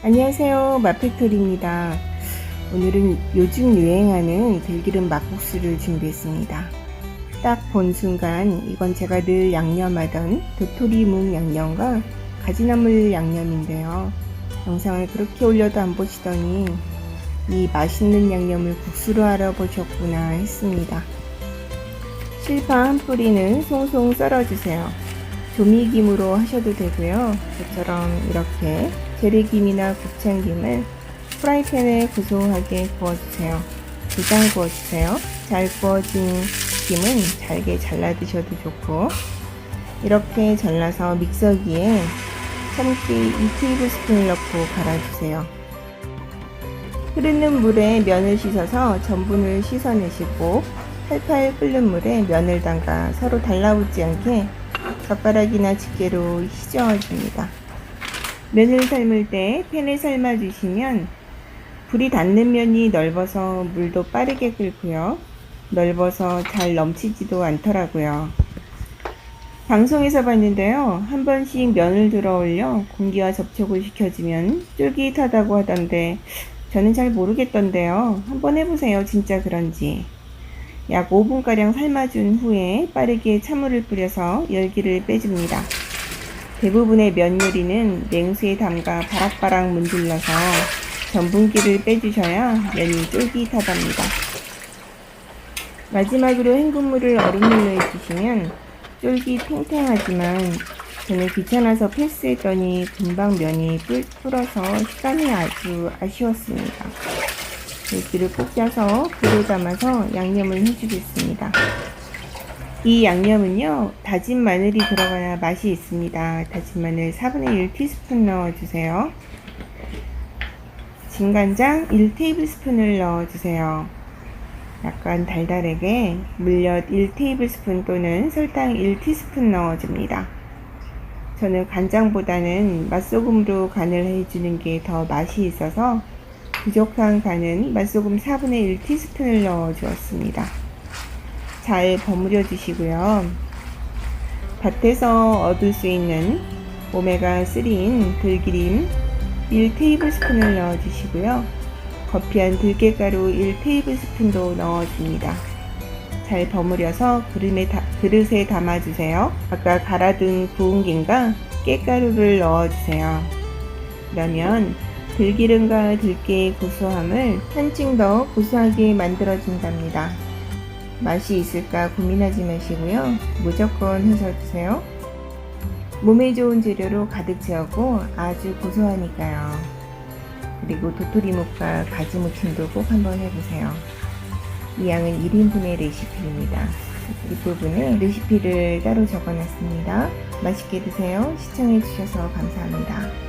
안녕하세요. 마페토리입니다. 오늘은 요즘 유행하는 들기름 막국수를 준비했습니다. 딱 본 순간 이건 제가 늘 양념하던 도토리 묵 양념과 가지나물 양념인데요. 영상을 그렇게 올려도 안 보시더니 이 맛있는 양념을 국수로 알아보셨구나 했습니다. 실파 한 뿌리는 송송 썰어주세요. 조미김으로 하셔도 되고요. 저처럼 이렇게 재래김이나 곱창김을 프라이팬에 고소하게 구워주세요. 두장 구워주세요. 잘 구워진 김은 잘게 잘라 드셔도 좋고 이렇게 잘라서 믹서기에 참기 2테이블스푼을 넣고 갈아주세요. 흐르는 물에 면을 씻어서 전분을 씻어내시고 팔팔 끓는 물에 면을 담가 서로 달라붙지 않게 젓가락이나 집게로 휘저어줍니다. 면을 삶을 때 팬에 삶아주시면 불이 닿는 면이 넓어서 물도 빠르게 끓고요. 넓어서 잘 넘치지도 않더라고요. 방송에서 봤는데요. 한 번씩 면을 들어 올려 공기와 접촉을 시켜주면 쫄깃하다고 하던데 저는 잘 모르겠던데요. 한번 해보세요. 진짜 그런지. 약 5분가량 삶아준 후에 빠르게 찬물을 뿌려서 열기를 빼줍니다. 대부분의 면 요리는 냉수에 담가 바락바락 문질러서 전분기를 빼주셔야 면이 쫄깃하답니다. 마지막으로 헹군물을 얼음물로 해주시면 쫄깃 탱탱하지만 저는 귀찮아서 패스했더니 금방 면이 뿔, 불어서 식감이 아주 아쉬웠습니다. 물기를 꼭 짜서 불에 담아서 양념을 해주겠습니다. 이 양념은요, 다진 마늘이 들어가야 맛이 있습니다. 다진 마늘 4분의 1 티스푼 넣어주세요. 진간장 1테이블스푼을 넣어주세요. 약간 달달하게 물엿 1테이블스푼 또는 설탕 1티스푼 넣어줍니다. 저는 간장보다는 맛소금으로 간을 해주는 게 더 맛이 있어서 부족한 간은 맛소금 4분의 1 티스푼을 넣어 주었습니다. 잘 버무려 주시고요. 밭에서 얻을 수 있는 오메가3인 들기름 1테이블스푼을 넣어 주시고요. 거피한 들깨가루 1테이블스푼도 넣어 줍니다. 잘 버무려서 그릇에, 다, 그릇에 담아주세요. 아까 갈아둔 구운 김과 깨가루를 넣어주세요. 그러면 들기름과 들깨의 고소함을 한층 더 고소하게 만들어준답니다. 맛이 있을까 고민하지 마시고요. 무조건 해서 드세요. 몸에 좋은 재료로 가득 채우고 아주 고소하니까요. 그리고 도토리묵과 가지무침도 꼭 한번 해보세요. 이 양은 1인분의 레시피입니다. 뒷부분에 레시피를 따로 적어놨습니다. 맛있게 드세요. 시청해주셔서 감사합니다.